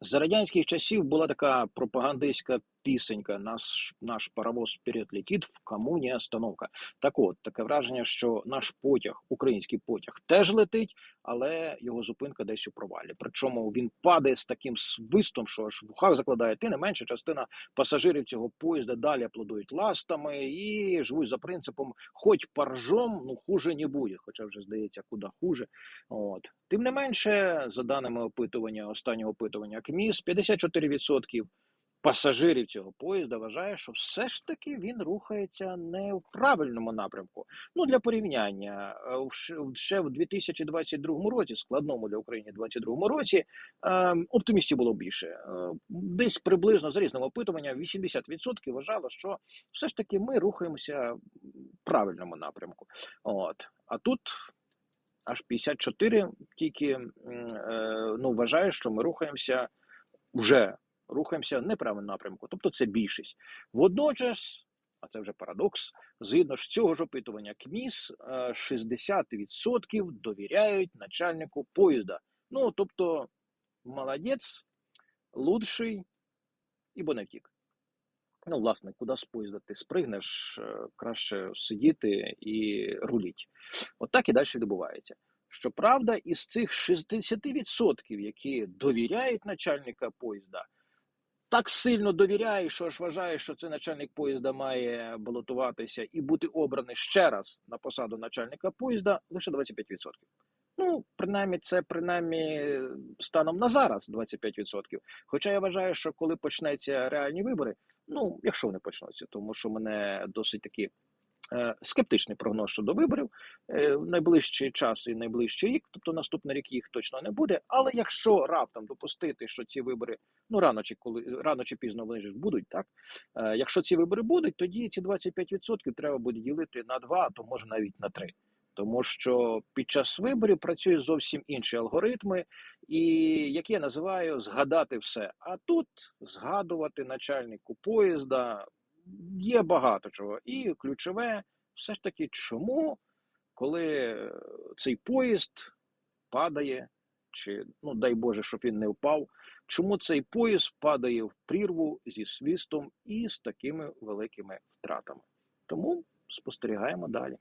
За радянських часів була така пропагандистська пісенька Наш наш паровоз вперед летить, в кому не остановка. Так от, таке враження, що наш потяг, український потяг, теж летить, але його зупинка десь у провалі. Причому він падає з таким свистом, що аж в ухах закладає. Ти не менша частина пасажирів цього поїзда далі аплодують ластами і живуть за принципом: хоч паржом, ну хуже не буде. Хоча вже здається, куди хуже. От тим не менше, за даними опитування, останнього опитування КМІС, 54% пасажирів цього поїзда вважає, що все ж таки він рухається не в правильному напрямку. Ну для порівняння, е, ще в 2022 році, складному для України 2022 році, е, оптимістів було більше. Е, Десь приблизно за різними опитуваннями 80% вважало, що все ж таки ми рухаємося в правильному напрямку. От а тут аж 54 тільки е, ну, вважає, що ми рухаємося вже рухаємося в неправильному напрямку. Тобто це більшість. Водночас, а це вже парадокс, згідно ж цього ж опитування КМІС, е, 60% довіряють начальнику поїзда. Ну, тобто, молодець, лучший, ібо не втік. Ну, власне, куди з поїзда ти спригнеш, е, краще сидіти і руліть. От так і далі відбувається. Щоправда, із цих 60%, які довіряють начальника поїзда, так сильно довіряє, що аж вважає, що цей начальник поїзда має балотуватися і бути обраний ще раз на посаду начальника поїзда лише 25%. Ну, принаймні, це принаймні станом на зараз 25%. Хоча я вважаю, що коли почнеться реальні вибори, ну, якщо вони почнуться, тому що мене досить таки е, скептичний прогноз щодо виборів е, в найближчий час і найближчий рік, тобто наступний рік їх точно не буде. Але якщо раптом допустити, що ці вибори ну рано чи коли рано чи пізно вони ж будуть, так е, якщо ці вибори будуть, тоді ці 25% треба буде ділити на два, а то може навіть на три. Тому що під час виборів працюють зовсім інші алгоритми, і які я називаю згадати все. А тут згадувати начальнику поїзда є багато чого. І ключове, все ж таки, чому, коли цей поїзд падає, чи ну дай Боже, щоб він не впав, чому цей поїзд падає в прірву зі свістом і з такими великими втратами? Тому спостерігаємо далі.